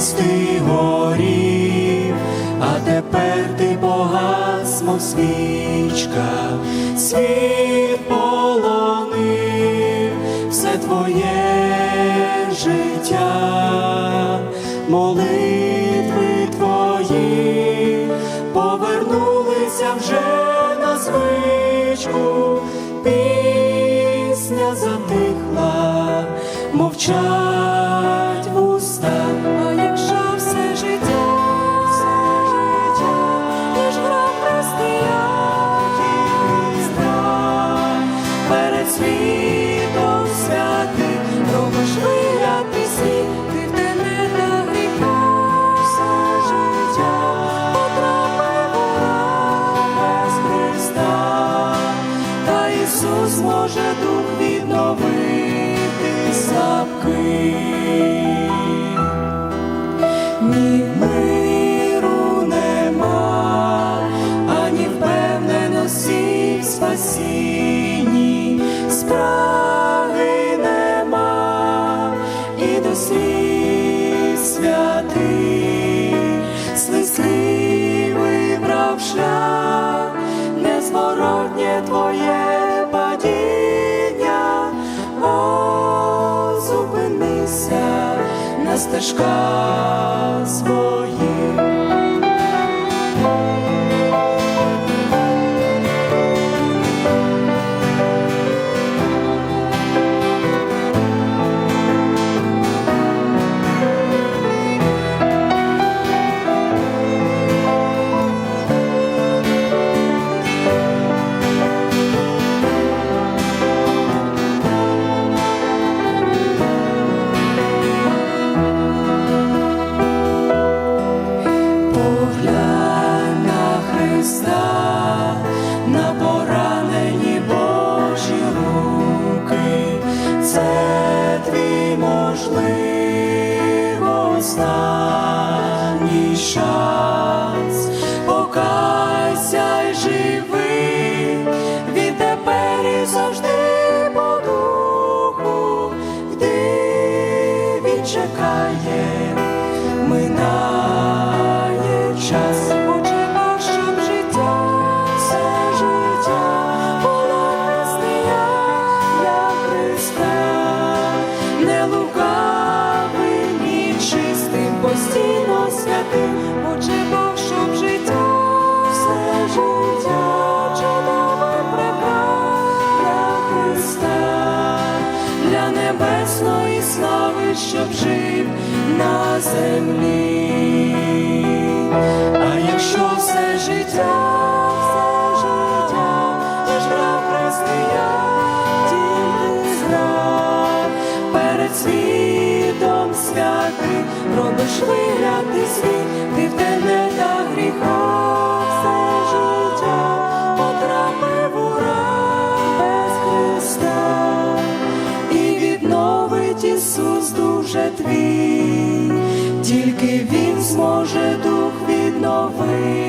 колись ти горів, а тепер ти погас, мов свічка, світ полонив все твоє життя, молитви твої повернулися вже на звичку, пісня затихла, мовчала. Світом святим робиш вигляд тебе та гріха, все життя. Христа, та Ісус може слів святий, слизький вибрав шлях, незворотнє твоє падіння, о, на стежках своїх. Останній шанс, покайся й живи, відтепер і завжди небесної слави, щоб жив на землі. Робиш вигляд ти світ, ти в тебе та гріха, життя потрапив у Христа, і відновить Ісус дуже твій, тільки Він зможе дух відновити.